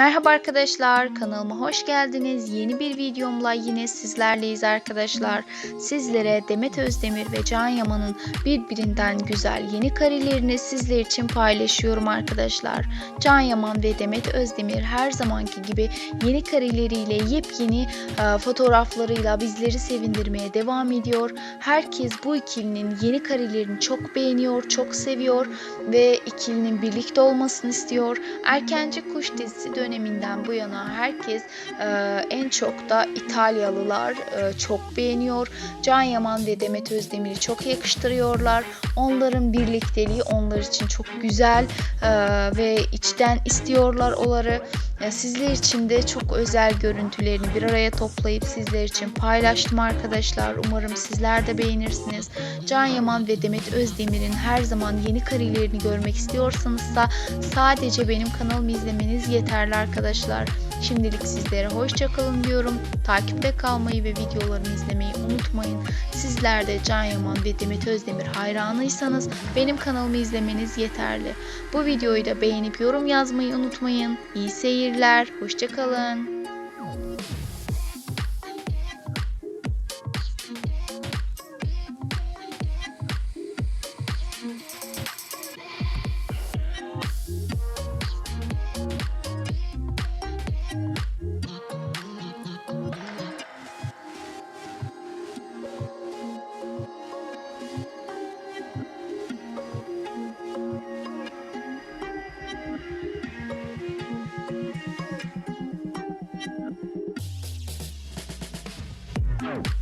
Merhaba arkadaşlar, kanalıma hoş geldiniz. Yeni bir videomla yine sizlerleyiz arkadaşlar. Sizlere Demet Özdemir ve Can Yaman'ın birbirinden güzel yeni karelerini sizler için paylaşıyorum arkadaşlar. Can Yaman ve Demet Özdemir her zamanki gibi yeni kareleriyle yepyeni e, fotoğraflarıyla bizleri sevindirmeye devam ediyor. Herkes bu ikilinin yeni karelerini çok beğeniyor, çok seviyor ve ikilinin birlikte olmasını istiyor. Erkenci Kuş dizisi döneminden bu yana herkes e, en çok da İtalyalılar e, çok beğeniyor. Can Yaman ve Demet Özdemir'i çok yakıştırıyorlar. Onların birlikteliği onlar için çok güzel e, ve içten istiyorlar onları. Sizler için de çok özel görüntülerini bir araya toplayıp sizler için paylaştım arkadaşlar. Umarım sizler de beğenirsiniz. Can Yaman ve Demet Özdemir'in her zaman yeni karelerini görmek istiyorsanız da sadece benim kanalımı izlemeniz yeterli arkadaşlar. Şimdilik sizlere hoşça kalın diyorum. Takipte kalmayı ve videolarımı izlemeyi unutmayın. Sizler de Can Yaman ve Demet Özdemir hayranıysanız benim kanalımı izlemeniz yeterli. Bu videoyu da beğenip yorum yazmayı unutmayın. İyi seyirler, hoşça kalın. Go.